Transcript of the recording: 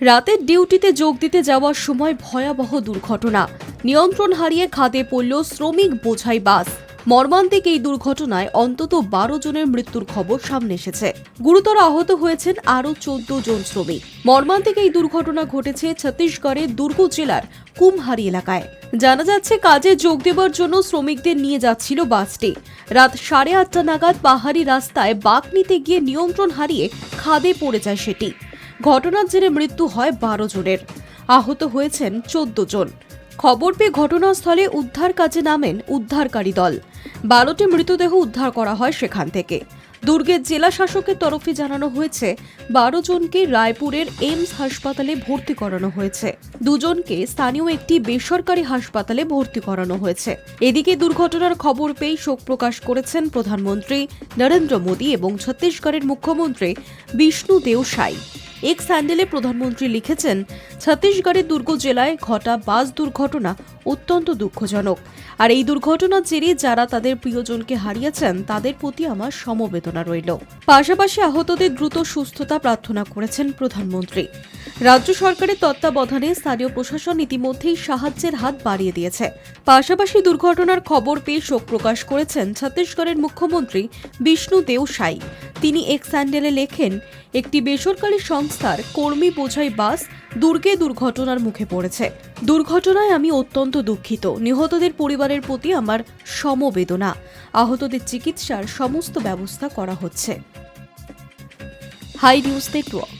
রাতের ডিউটিতে যোগ দিতে যাওয়ার সময় ভয়াবহ দুর্ঘটনা। নিয়ন্ত্রণ হারিয়ে খাদে পড়ল শ্রমিক বোঝাই বাস। মর্মান্তিক এই দুর্ঘটনায় অন্তত বারো জনের মৃত্যুর খবর সামনে এসেছে। গুরুতর আহত হয়েছেন আরও চোদ্দ জন শ্রমিক। মর্মান্তিক এই দুর্ঘটনা ঘটেছে ছত্তিশগড়ের দুর্গ জেলার কুমহারি এলাকায়। জানা যাচ্ছে, কাজে যোগ দেবার জন্য শ্রমিকদের নিয়ে যাচ্ছিল বাসটি। রাত সাড়ে আটটা নাগাদ পাহাড়ি রাস্তায় বাঁক নিতে গিয়ে নিয়ন্ত্রণ হারিয়ে খাদে পড়ে যায় সেটি। ঘটনার জেরে মৃত্যু হয় বারো জনের। আহত হয়েছেন চোদ্দ জন। খবর পেয়ে ঘটনাস্থলে উদ্ধার কাজে নামেন উদ্ধারকারী দল। বারোটি মৃতদেহ উদ্ধার করা হয় সেখান থেকে। দুর্গের জেলা শাসকের তরফে জানানো হয়েছে, বারো জনকে রায়পুরের এমস হাসপাতালে ভর্তি করানো হয়েছে। দুজনকে স্থানীয় একটি বেসরকারি হাসপাতালে ভর্তি করানো হয়েছে। এদিকে দুর্ঘটনার খবর পেয়ে শোক প্রকাশ করেছেন প্রধানমন্ত্রী নরেন্দ্র মোদী এবং ছত্তিশগড়ের মুখ্যমন্ত্রী বিষ্ণু দেও সাই এক স্যান্ডেলে প্রধানমন্ত্রী লিখেছেন, ছত্তিশগড়ের দুর্গ জেলায় ঘটা বাস দুর্ঘটনা অত্যন্ত দুঃখজনক। আর এই দুর্ঘটনার জেরে যারা তাদের প্রিয়জনকে হারিয়েছেন, তাদের প্রতি আমার সমবেদনা রইল। পাশাপাশি আহতদের দ্রুত সুস্থতা প্রার্থনা করেছেন প্রধানমন্ত্রী। রাজ্য সরকারের তত্ত্বাবধানে স্থানীয় প্রশাসন ইতিমধ্যেই সাহায্যের হাত বাড়িয়ে দিয়েছে। পাশাপাশি দুর্ঘটনার খবর পেয়ে শোক প্রকাশ করেছেন ছত্তিশগড়ের মুখ্যমন্ত্রী বিষ্ণু দেও সাই তিনি এক স্যান্ডেলে লেখেন, একটি বেসরকারি সংস্থার কর্মী বোঝাই বাস দুর্গে দুর্ঘটনার মুখে পড়েছে। দুর্ঘটনায় আমি অত্যন্ত দুঃখিত। নিহতদের পরিবারের প্রতি আমার সমবেদনা। আহতদের চিকিৎসার সমস্ত ব্যবস্থা করা হচ্ছে। Hi News Network.